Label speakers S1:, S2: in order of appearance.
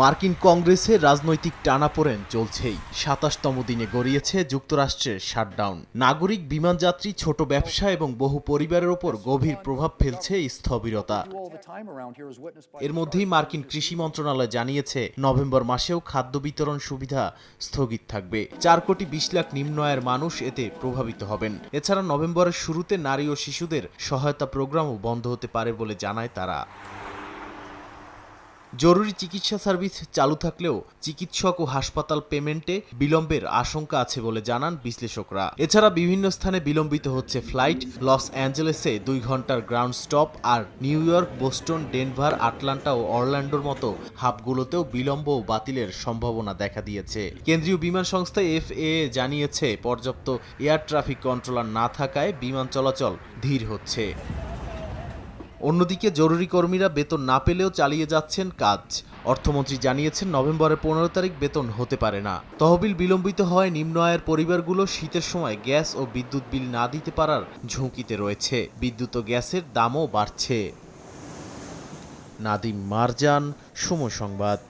S1: মার্কিন কংগ্রেসে রাজনৈতিক টানাপোড়েন চলছেই। সাতাশতম দিনে গড়িয়েছে যুক্তরাষ্ট্রের শাটডাউন। নাগরিক বিমানযাত্রী, ছোট ব্যবসা এবং বহু পরিবারের ওপর গভীর প্রভাব ফেলছে স্থবিরতা। এর মধ্যেই মার্কিন কৃষি মন্ত্রণালয় জানিয়েছে, নভেম্বর মাসেও খাদ্য বিতরণ সুবিধা স্থগিত থাকবে। চার কোটি বিশ লাখ নিম্ন আয়ের মানুষ এতে প্রভাবিত হবেন। এছাড়া নভেম্বরের শুরুতে নারী ও শিশুদের সহায়তা প্রোগ্রামও বন্ধ হতে পারে বলে জানায় তারা। জরুরি চিকিৎসা সার্ভিস চালু থাকলেও চিকিৎসক ও হাসপাতাল পেমেন্টে বিলম্বের আশঙ্কা আছে বলে জানান বিশ্লেষকরা। এছাড়া বিভিন্ন স্থানে বিলম্বিত হচ্ছে ফ্লাইট, লস অ্যাঞ্জেলেসে দুই ঘণ্টার গ্রাউন্ড স্টপ আর New York, Boston, Denver, Atlanta ও অরল্যান্ডোর মতো হাবগুলোতেও বিলম্ব ও বাতিলের সম্ভাবনা দেখা দিয়েছে। কেন্দ্রীয় বিমান সংস্থা এফএ জানিয়েছে, পর্যাপ্ত এয়ার ট্রাফিক কন্ট্রোলার না থাকায় বিমান চলাচল ধীর হচ্ছে। অন্যদিকে জরুরি কর্মীরা বেতন না পেলেও চালিয়ে যাচ্ছেন কাজ। অর্থমন্ত্রী জানিয়েছেন, নভেম্বরের পনেরো তারিখ বেতন হতে পারে না। তহবিল বিলম্বিত হয় নিম্ন আয়ের পরিবারগুলো শীতের সময় গ্যাস ও বিদ্যুৎ বিল না দিতে পারার ঝুঁকিতে রয়েছে। বিদ্যুৎ ও গ্যাসের দামও বাড়ছে। নাদিম মারজান, সময় সংবাদ।